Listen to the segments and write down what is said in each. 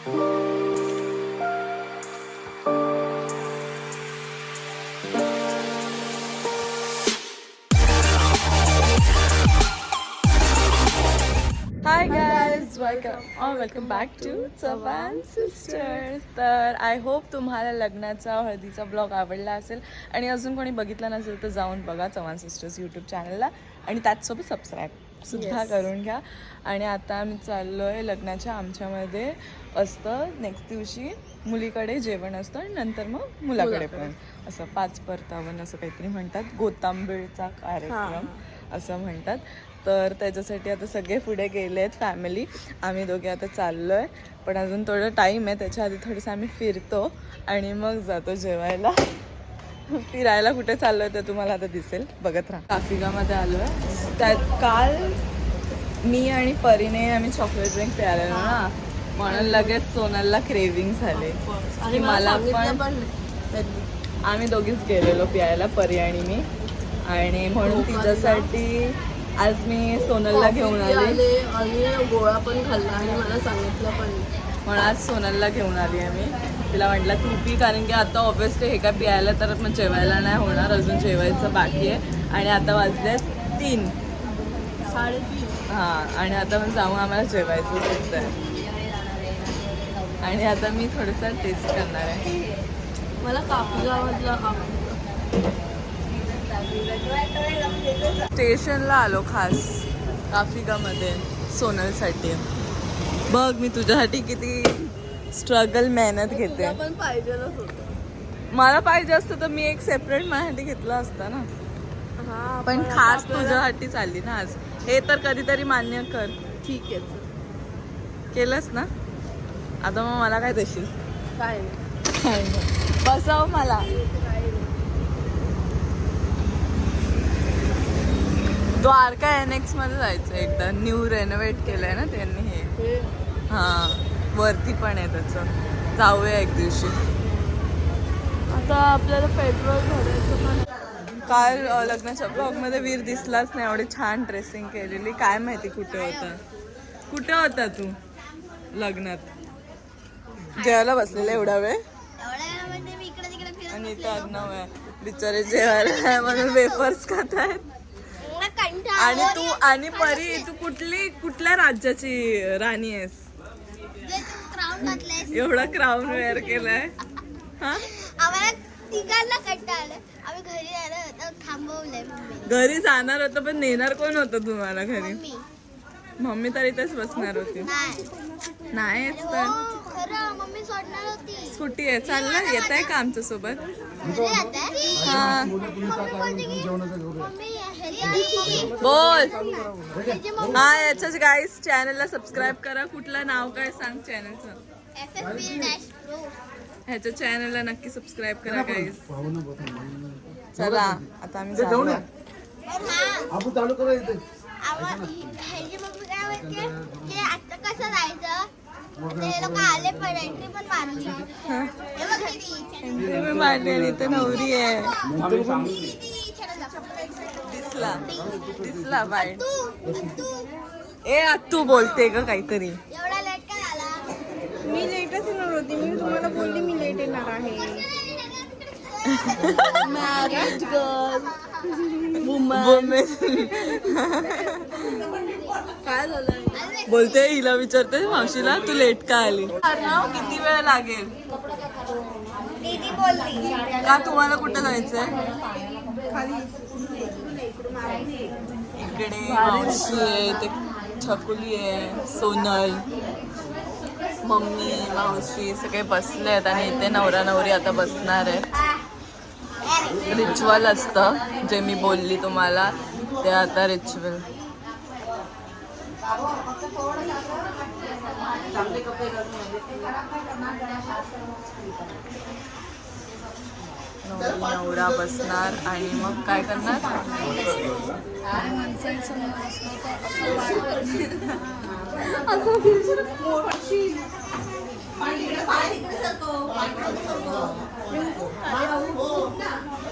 Hi guys welcome welcome back to Chavan sisters तर I hope तुम्हाला लग्नाचा हळदीचा ब्लॉग आवडला असेल. आणि अजून कोणी बघितला नसेल तर जाऊन बघा चव्हाण सिस्टर्स यूट्यूब चॅनलला आणि त्याचसोबत सबस्क्राईब सुद्धा करून घ्या. आणि आता आम्ही चाललो आहे लग्नाच्या आमच्यामध्ये असतं. नेक्स्ट दिवशी मुलीकडे जेवण असतं आणि नंतर मग मुलाकडे पण. असं पाच परतावण असं काहीतरी म्हणतात. गोतांबेळचा कार्यक्रम असं म्हणतात. तर त्याच्यासाठी आता सगळे पुढे गेले आहेत फॅमिली आम्ही दोघे आता चाललो आहे पण अजून थोडं टाईम आहे. त्याच्या आधी थोडंसं आम्ही फिरतो आणि मग जातो जेवायला. फिरायला कुठे चाललो आहे ते तुम्हाला आता दिसेल. बघत राहा. काफिगामध्ये आलो आहे त्यात काल मी आणि परीने आम्ही चॉकलेट ड्रिंक प्यायलेलो ना. म्हणून लगेच सोनलला क्रेविंग झाले. आणि मला पण आम्ही दोघीच गेलेलो प्यायला परी आणि मी. आणि म्हणून तिच्यासाठी आज मी सोनलला घेऊन आले आणि गोळा पण खाल्ला आणि मला सांगितलं पण म्हणून आज सोनलला घेऊन आली मी तिला म्हटलं तू पी कारण की आता ऑब्विसली हे काय प्यायला तर मग जेवायला नाही होणार अजून जेवायचं बाकी आहे. आणि आता वाजले तीन. हां आणि आता मग जाऊन आम्हाला जेवायचं सुद्धा आहे. आणि आता मी थोडंसं टेस्ट करणार आहे. मला काफी गावातला आवडतं स्टेशनला आलो खास काफिकामध्ये सोनलसाठी. बघ मी तुझ्यासाठी किती स्ट्रगल मेहनत घेते. पण होतं. मला पाहिजे असतं तर मी एक सेपरेट माझ्यासाठी घेतला असता ना. हा पण खास तुझ्यासाठी चालली ना आज. हे तर कधीतरी मान्य कर. ठीक आहे. केलंस ना? आता मग मला काय देशील? काय? नाही. बसव मला. द्वारका एन एक्समध्ये जायचं एकदा. न्यू रेनोव्हेट केलंय ना त्यांनी हे. हे? हा. वरती पण आहे त्याचं. जाऊया एक दिवशी. आता आपल्याला पेट्रोल भरायचं पण काल अ, लग्नाच्या ब्लॉगमध्ये वीर दिसलाच नाही एवढी छान ड्रेसिंग केलेली. काय माहिती कुठे होता? कुठे होता तू लग्नात? जेवायला बसलेला एवढा वेळ? आणि तर अर्णव आहे. बिचारे जेवायला म्हणून वेफर्स खात आहेत आणि तू आणि परी तू कुठली कुठल्या राज्याची राणी आहेस? एवढा क्राऊन वेअर केलाय. हा? आम्हाला तिघांना कंटाळा घरी जायला होतं थांबवलंय मम्मीने. घरी जाणार होतं पण नेणार कोण होतं तुम्हाला घरी? मम्मी. मम्मी तर इथेच बसणार होती. नाही. नाहीच तर. हो, खरं मम्मी सोडणार होती. स्कूटी आहे. चाललं येत आहे का आमच्यासोबत? घरी जाते हा. मम्मी बोलते की मम्मी घरी आली. बोल. मम्मी. हा याच्याच गाईस चॅनलला सबस्क्राईब करा. कुठलं नाव काय सांग चॅनलचं F F B dash pro ह्याच्या चॅनलला नक्की सबस्क्राईब करा गाईस चला आता आम्ही जाऊया. आपण चालू करा इथे. आम्हा- ह्याची मम्मी काय म्हणते की आता कसं जायचं? ते लोक आले पण एंट्री पण मारली. हे. बघ दीदी. Entry मी मारली आणि इथे नवरी आहे. दिसला. दिसला बाय ए तू बोलते ग काहीतरी. एवढा लेट काय आला मी लेटच येणार होती. मी तुम्हाला बोलली मी लेट येणार आहे. मॅरिड गर्ल काय झालं? बोलते हिला विचारते मावशीला तू लेट का आली? किती वेळ लागेल? दीदी बोलली. का तुम्हाला कुठं जायचंय? इकडे मावशी आहे ते छकुली आहे सोनल मम्मी मावशी सगळे बसले आहेत आणि इथे नवरा नवरी आता बसणार आहे रिच्युअल असतं जे मी बोलली तुम्हाला ते आता रिच्युअल. नवरा बसणार आणि मग काय करणार?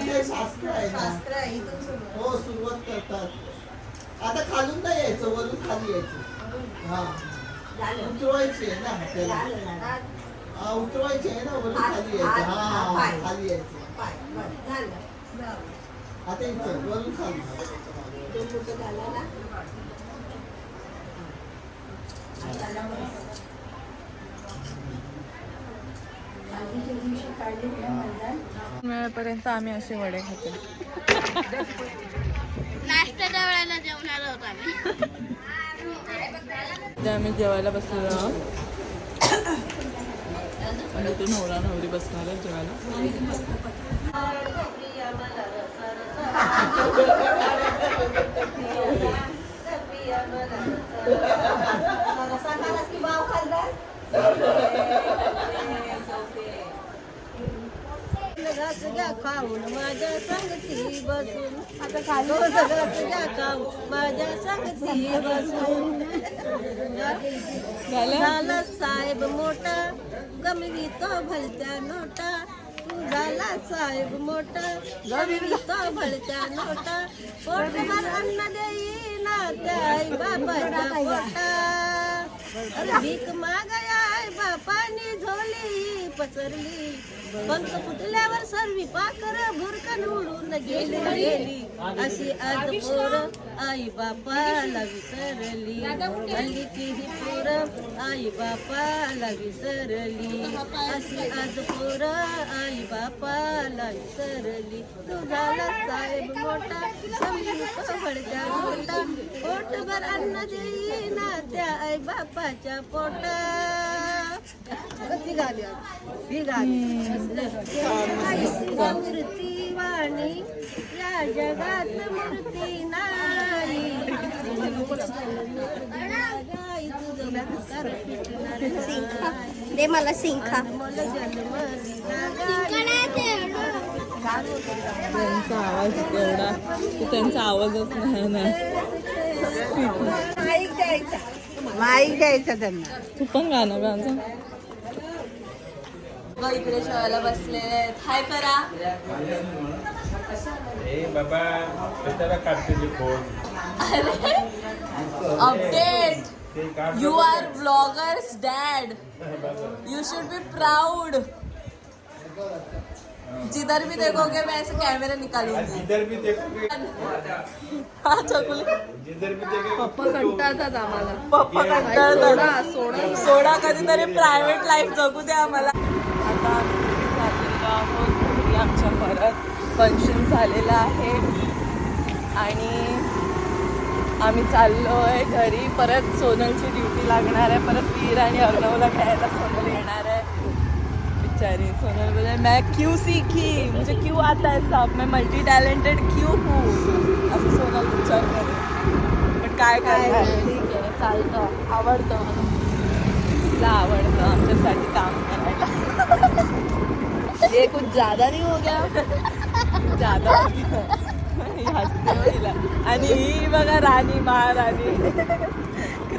हे. शास्त्र आहे ना हो. सुरुवात करतात आता खालून नाही यायचं वरून खाली यायचं हा. उतरवायची आहे ना हा उतरवायची आहे ना वरून खाली यायचं हा खाली यायचं आता इथं वरून खाली आधीच्या दिवशी काढली ना मैदान वेळेपर्यंत आम्ही असे वडे खातो. नाश्त्याच्या वेळेला जेवणार होतो आम्ही. ते आम्ही जेवायला बसलेलो आहोत. आणि ते नवरा नवरी बसणार आहेत जेवायला. खाऊन माझ्या संगती बसून. आता खाली घ्या खाऊन माझ्या संगती बसून. झाला? साहेब मोठा. गमवी तो भलत्या नोटा. झाला साहेब मोठा. गमवी तो भलत्या नोटा. पोटभर अन्न देई ना त्या आई बाबाच्या पोटा भीक मागाय बापानी झोली. पसरली. पंख फुटल्यावर सर्वी पाकर भुरकन उडून गेली गेली. अशी आज पोर आई बापाला विसरली. हल्लीची ही पोर आई बापाला विसरली. अशी आज पोर आई बापाला विसरली. तू झाला साहेब मोठा समजून मोठा पोटभर अन्न देईना त्या आई बापाच्या पोटा. ती गाली ही गाली. मूर्ती वाणी या जगात मूर्ती नाही. दे मला सिंखा त्यांचा आवाज एवढा की त्यांचा आवाजच नाही ना. माईक द्यायचा त्यांना. तू पण गाणं गाणं इकडे जेवायला बसले हाय करा ए बाबा कशाला काढते ते phone update you are bloggers dad you should be proud जिधर भी देखोगे मैं ऐसे कैमरा निकालूंगी। जिधर भी देखोगे। हा चकुले जिधर भी देखोगे पप्पा कंटाळतात आम्हाला. पप्पा कंटाळतात. सोडा कधीतरी प्रायव्हेट लाईफ जगू द्या आम्हाला. आता आमच्या परत फंक्शन झालेलं आहे. आणि आम्ही चाललो आहे घरी. परत सोनलची ड्युटी लागणार आहे. परत वीर आणि अर्णवला घ्यायला सोनल येणार आहे. बिचारी सोनल बोले मैं क्यों सीखी? मुझे क्यों आता है सब? मैं मल्टी टैलेंटेड क्यों हूँ? असं सोनल विचार करे पण काय करणार ठीक आहे चालतं. आवडतं तिला आवडतं आमच्यासाठी काम करायला. ये कुछ ज़्यादा नहीं हो गया. ज़्यादा हो. ही हसते आणि ही बघा राणी महाराणी.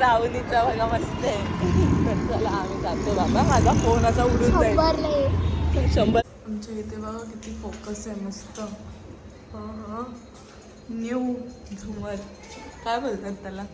क्राउनीचा बघा मस्त आहे. चला आम्ही जातो बाबा. माझा फोन असा उडून जाईल. शंभर. आमच्या इथे बघा किती फोकस आहे मस्त. न्यू झुमर. काय बोलतात त्याला?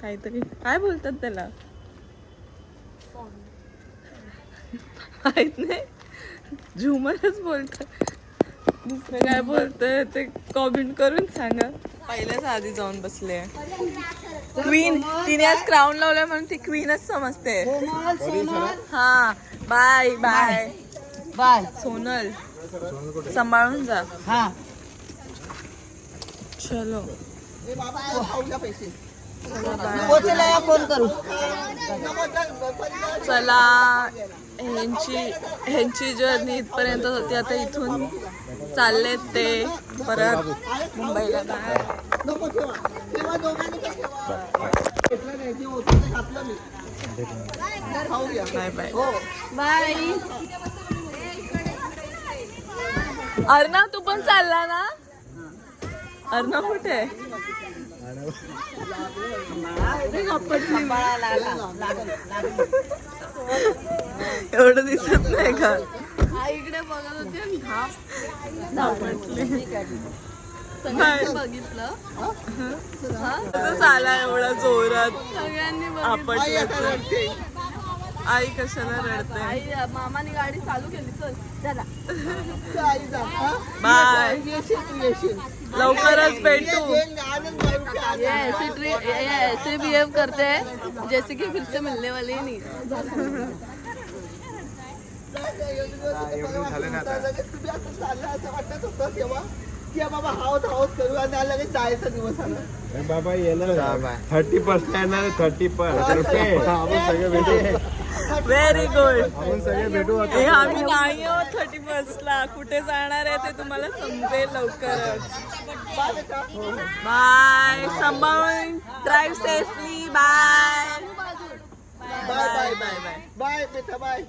काहीतरी. काय बोलतात त्याला? माहीत नाही. झुमरच बोलतात. दुसरं काय बोलतंय ते कॉमेंट करून सांगा. पहिल्याच आधी जाऊन बसले. क्वीन तिने आज क्राऊन लावलाय म्हणून ती क्वीनच समजते. हा बाय बाय बाय सोनल सांभाळून जा. हा. चलो. फोन करू. चला ह्यांची ह्यांची जर्नी इथपर्यंत होती. आता इथून चालले ते. परत मुंबईला बाय बाय. बाय. अर्णव तू पण चालला ना? अर्णव कुठे? एवढं दिसत नाही का? इकडे बघत होते आणि बाय. बघितलं. कसं चाला एवढा जोरात सगळ्यांनी आपण आई आता रडते. आई कशाला रडते? आई मामाने गाडी चालू केली. चल चला. आई जा? बाय. येशील. लवकरच भेटू. ऐसे बिहेव करते हैं जैसे कि फिर से मिलने वाले ही नहीं. बाबा येणार थर्टी पर्सेंट येणार थर्टी पर्सेंट आपण सगळे भेटू. व्हेरी गुड आपण सगळे भेटू आता. हे आम्ही नाही आहोत थर्टी ला. कुठे जाणार आहे ते तुम्हाला समजेल लवकरच. बाय सांभाळून drive safely bye bye bye bye bye bye बेटा बाय